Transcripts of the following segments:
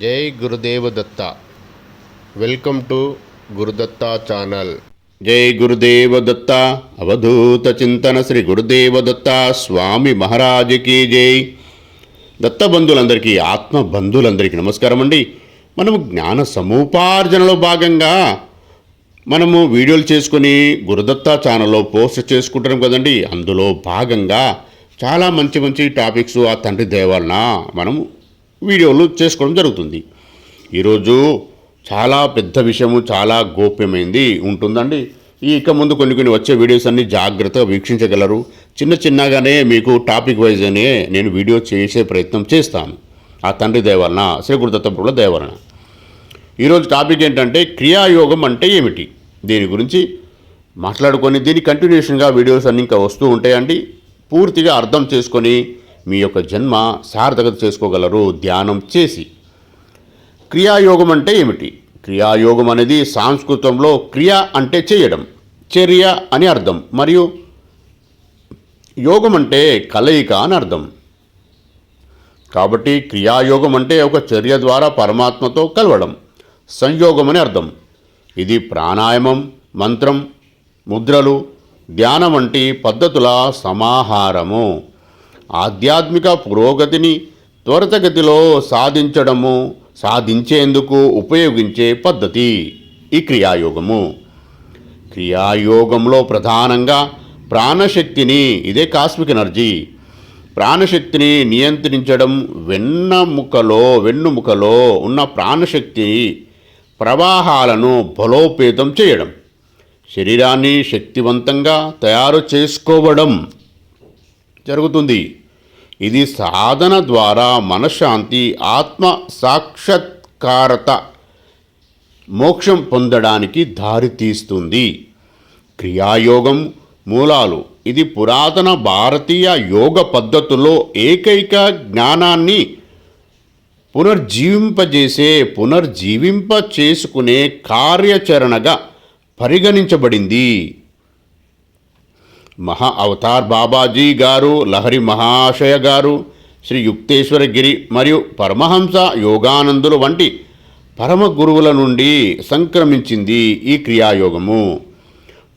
జై Gurudeva Datta welcome to Gurudatta channel. జై గురుదేవ దత్త అవధూత చింతన శ్రీ గురుదేవ దత్త స్వామి మహారాజుకి జై. దత్త బంధువులందరికీ ఆత్మ బంధువులందరికీ నమస్కారం అండి. మనము జ్ఞాన సముపార్జనలో భాగంగా మనము వీడియోలు చేసుకొని గురుదత్త ఛానల్లో పోస్ట్ చేసుకుంటాం కదండి. అందులో భాగంగా చాలా మంచి మంచి టాపిక్స్ ఆ తండ్రి దేవాలన మనము వీడియోలు చేసుకోవడం జరుగుతుంది. ఈరోజు చాలా పెద్ద విషయము చాలా గోప్యమైంది ఉంటుందండి. ఇక ముందు కొన్ని కొన్ని వచ్చే వీడియోస్ అన్ని జాగ్రత్తగా వీక్షించగలరు. చిన్న చిన్నగానే మీకు టాపిక్ వైజ్ అనే నేను వీడియో చేసే ప్రయత్నం చేస్తాను. ఆ తండ్రి దేవాలన శ్రీ గురుదత్త దేవాలన ఈరోజు టాపిక్ ఏంటంటే క్రియాయోగం అంటే ఏమిటి? దీని గురించి మాట్లాడుకొని దీని కంటిన్యూషన్గా వీడియోస్ అన్ని ఇంకా వస్తూ ఉంటాయండి. పూర్తిగా అర్థం చేసుకొని మీ యొక్క జన్మ సార్థకత చేసుకోగలరు ధ్యానం చేసి. క్రియాయోగం అంటే ఏమిటి? క్రియాయోగం అనేది సంస్కృతంలో క్రియ అంటే చేయడం చర్య అని అర్థం. మరియు యోగం అంటే కలయిక అని అర్థం. కాబట్టి క్రియాయోగం అంటే ఒక చర్య ద్వారా పరమాత్మతో కలవడం సంయోగం అని అర్థం. ఇది ప్రాణాయామం మంత్రం ముద్రలు ధ్యానం వంటి పద్ధతుల సమాహారము. ఆధ్యాత్మిక పురోగతిని త్వరితగతిలో సాధించడము సాధించేందుకు ఉపయోగించే పద్ధతి. ఈ క్రియాయోగము. క్రియాయోగంలో ప్రధానంగా ప్రాణశక్తిని ఇదే కాస్మిక్ ఎనర్జీ. ప్రాణశక్తిని నియంత్రించడం వెన్నముకలో వెన్నుముకలో ఉన్న ప్రాణశక్తి ప్రవాహాలను బలోపేతం చేయడం. శరీరాన్ని శక్తివంతంగా తయారు చేసుకోవడం జరుగుతుంది. ఇది సాధన ద్వారా మనశ్శాంతి ఆత్మ సాక్షాత్కారత మోక్షం పొందడానికి దారితీస్తుంది క్రియాయోగం మూలాలు. ఇది పురాతన భారతీయ యోగ పద్ధతుల్లో ఏకైక జ్ఞానాన్ని పునర్జీవింపజేసే పునర్జీవింప చేసుకునే కార్యాచరణగా పరిగణించబడింది. మహా అవతార్ బాబాజీ గారు లహరి మహాశయ గారు శ్రీ యుక్తేశ్వర గిరి మరియు పరమహంస యోగానందులు వంటి పరమ గురువుల నుండి సంక్రమించింది ఈ క్రియాయోగము.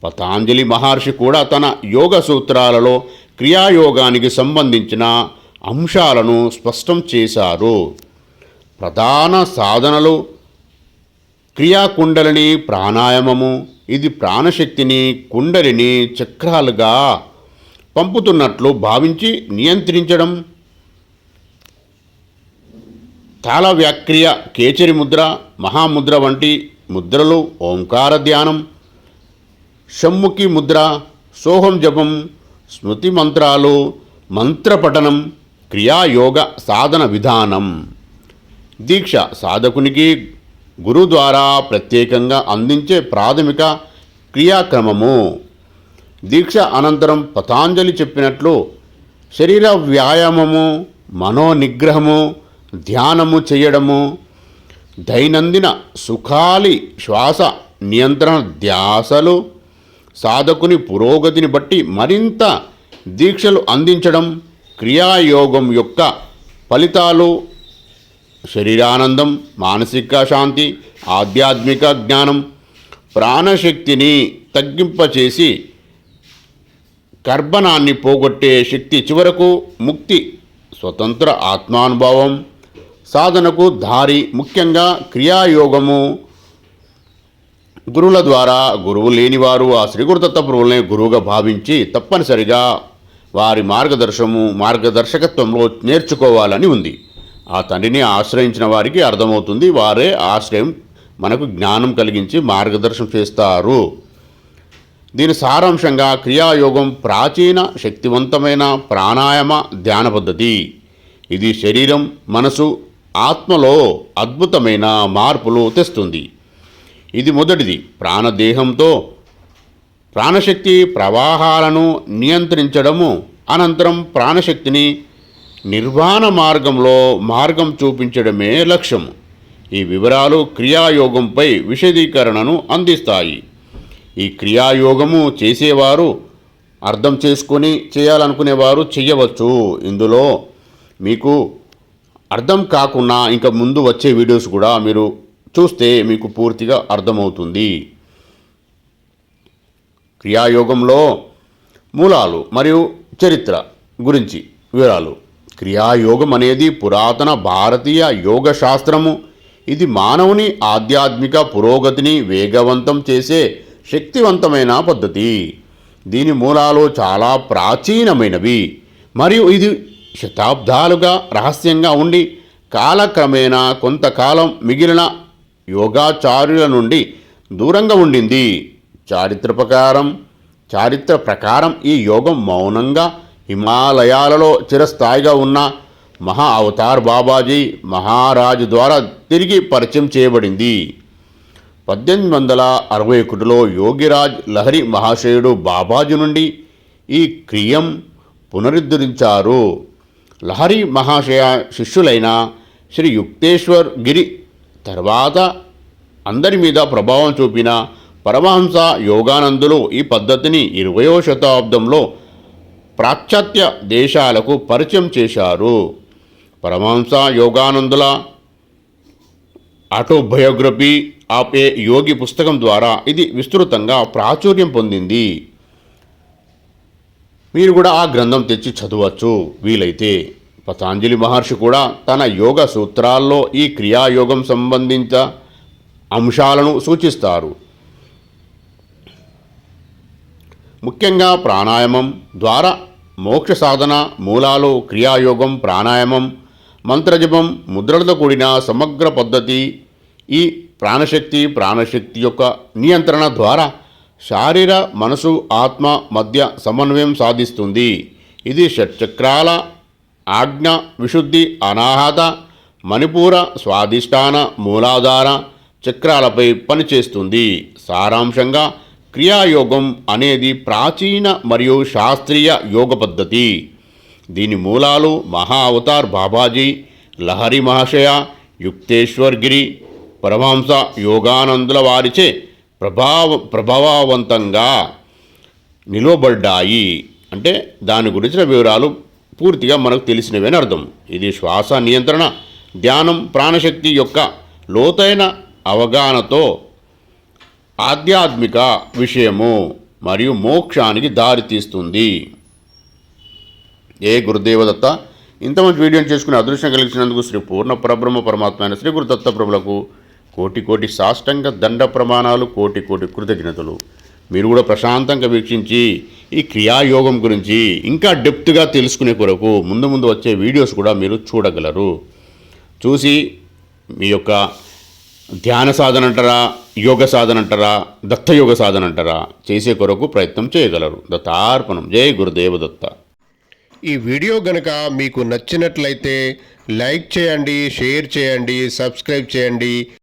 పతాంజలి మహర్షి కూడా తన యోగ సూత్రాలలో క్రియాయోగానికి సంబంధించిన అంశాలను స్పష్టం చేశారు. ప్రధాన సాధనలు క్రియాకుండలిని ప్రాణాయామము. ఇది ప్రాణశక్తిని కుండలిని చక్రాలుగా పంపుతున్నట్లు భావించి నియంత్రించడం. తాళ వ్యాక్రియ కేచరి ముద్ర మహాముద్ర వంటి ముద్రలు ఓంకార ధ్యానం. షమ్ముఖి ముద్ర సోహం జపం స్మృతి మంత్రాలు మంత్రపఠనం క్రియాయోగ సాధన విధానం. దీక్ష సాధకునికి గురు ద్వారా ప్రత్యేకంగా అందించే ప్రాథమిక క్రియాక్రమము. దీక్ష అనంతరం పతాంజలి చెప్పినట్లు శరీర వ్యాయామము మనోనిగ్రహము ధ్యానము చేయడము దైనందిన సుఖాలి శ్వాస నియంత్రణ ధ్యాసలు సాధకుని పురోగతిని బట్టి మరింత దీక్షలు అందించడం క్రియాయోగం యొక్క ఫలితాలు శరీరానందం మానసిక శాంతి ఆధ్యాత్మిక జ్ఞానం ప్రాణశక్తిని తగ్గింపచేసి కర్బనాన్ని పోగొట్టే శక్తి చివరకు ముక్తి స్వతంత్ర ఆత్మానుభవం సాధనకు దారి ముఖ్యంగా క్రియాయోగము. గురువుల ద్వారా గురువు లేనివారు ఆ శ్రీగురుదత్త ప్రభువులనే గురువుగా భావించి తప్పనిసరిగా వారి మార్గదర్శనము మార్గదర్శకత్వంలో నేర్చుకోవాలని ఉంది. ఆ తండ్రిని ఆశ్రయించిన వారికి అర్థమవుతుంది వారే ఆశ్రయం మనకు జ్ఞానం కలిగించి మార్గదర్శనం చేస్తారు. దీని సారాంశంగా క్రియాయోగం ప్రాచీన శక్తివంతమైన ప్రాణాయామ ధ్యాన పద్ధతి. ఇది శరీరం మనసు ఆత్మలో అద్భుతమైన మార్పులు తెస్తుంది. ఇది మొదటిది. ప్రాణదేహంతో ప్రాణశక్తి ప్రవాహాలను నియంత్రించడము అనంతరం ప్రాణశక్తిని నిర్వాణ మార్గంలో మార్గం చూపించడమే లక్ష్యం ఈ వివరాలు క్రియాయోగంపై విశదీకరణను అందిస్తాయి. ఈ క్రియాయోగము చేసేవారు అర్థం చేసుకొని చేయాలనుకునేవారు చేయవచ్చు ఇందులో మీకు అర్థం కాకుండా ఇంకా ముందు వచ్చే వీడియోస్ కూడా మీరు చూస్తే మీకు పూర్తిగా అర్థమవుతుంది. క్రియాయోగంలో మూలాలు మరియు చరిత్ర గురించి వివరాలు. క్రియాయోగం అనేది పురాతన భారతీయ యోగ శాస్త్రము. ఇది మానవుని ఆధ్యాత్మిక పురోగతిని వేగవంతం చేసే శక్తివంతమైన పద్ధతి. దీని మూలాలు చాలా ప్రాచీనమైనవి. మరియు ఇది శతాబ్దాలుగా రహస్యంగా ఉండి కాలక్రమేణా కొంతకాలం మిగిలిన యోగాచార్యుల నుండి దూరంగా ఉండింది. చారిత్ర ప్రకారం చారిత్ర ప్రకారం ఈ యోగం మౌనంగా హిమాలయాలలో చిరస్థాయిగా ఉన్న మహా అవతార్ బాబాజీ మహారాజు ద్వారా తిరిగి పరిచయం చేయబడింది. పద్దెనిమిది వందల అరవై ఒకటిలో యోగిరాజ్ లహరి మహాశయుడు బాబాజీ నుండి ఈ క్రియం పునరుద్ధరించారు. లహరి మహాశయ శిష్యులైన శ్రీ యుక్తేశ్వర్ గిరి తర్వాత అందరి మీద ప్రభావం చూపిన పరమహంస యోగానందులు ఈ పద్ధతిని ఇరవయో శతాబ్దంలో పాశ్చాత్య దేశాలకు పరిచయం చేశారు. పరమహంస యోగానందుల ఆటోబయోగ్రఫీ ఆఫ్ ఏ యోగి పుస్తకం ద్వారా ఇది విస్తృతంగా ప్రాచుర్యం పొందింది. మీరు కూడా ఆ గ్రంథం తెచ్చి చదవచ్చు. వీలైతే పతాంజలి మహర్షి కూడా తన యోగ సూత్రాల్లో ఈ క్రియాయోగం సంబంధించిన అంశాలను సూచిస్తారు. ముఖ్యంగా ప్రాణాయామం ద్వారా మోక్ష సాధన మూలాలు క్రియాయోగం ప్రాణాయామం మంత్రజపం ముద్రలతో కూడిన సమగ్ర పద్ధతి ఈ ప్రాణశక్తి ప్రాణశక్తి యొక్క నియంత్రణ ద్వారా శారీర మనసు ఆత్మ మధ్య సమన్వయం సాధిస్తుంది. ఇది షట్చక్రాల ఆజ్ఞ విశుద్ధి అనాహత మణిపూర స్వాధిష్టాన మూలాధార చక్రాలపై పనిచేస్తుంది. సారాంశంగా క్రియాయోగం అనేది ప్రాచీన మరియు శాస్త్రీయ యోగ పద్ధతి. దీని మూలాలు మహా అవతార్ బాబాజీ లహరి మహాశయ యుక్తేశ్వర్ గిరి పరమహంస యోగానందుల వారిచే ప్రభావ ప్రభావవంతంగా నిలువబడ్డాయి. అంటే దాని గురించిన వివరాలు పూర్తిగా మనకు తెలిసినవని అర్థం. ఇది శ్వాస నియంత్రణ ధ్యానం ప్రాణశక్తి యొక్క లోతైన అవగాహనతో ఆధ్యాత్మిక విషయము మరియు మోక్షానికి దారితీస్తుంది ఏ గురుదేవదత్త ఇంత మంచి వీడియోని చేసుకుని అదృష్టం కలిగించినందుకు శ్రీ పూర్ణ పరబ్రహ్మ పరమాత్మ అయిన శ్రీ గురుదత్త ప్రభులకు కోటి కోటి సాష్టంగ దండ ప్రమాణాలు కోటి కోటి కృతజ్ఞతలు. మీరు కూడా ప్రశాంతంగా వీక్షించి ఈ క్రియాయోగం గురించి ఇంకా డెప్త్గా తెలుసుకునే కొరకు ముందు ముందు వచ్చే వీడియోస్ కూడా మీరు చూడగలరు. చూసి మీ యొక్క ధ్యాన సాధన అంటారా యోగ సాధన అంటారా దత్తయోగ సాధన అంటారా చేసే కొరకు ప్రయత్నం చేయగలరు. దత్తార్పణం. జై గురుదేవ దత్త. ఈ వీడియో గనక మీకు నచ్చినట్లయితే లైక్ చేయండి షేర్ చేయండి సబ్స్క్రైబ్ చేయండి.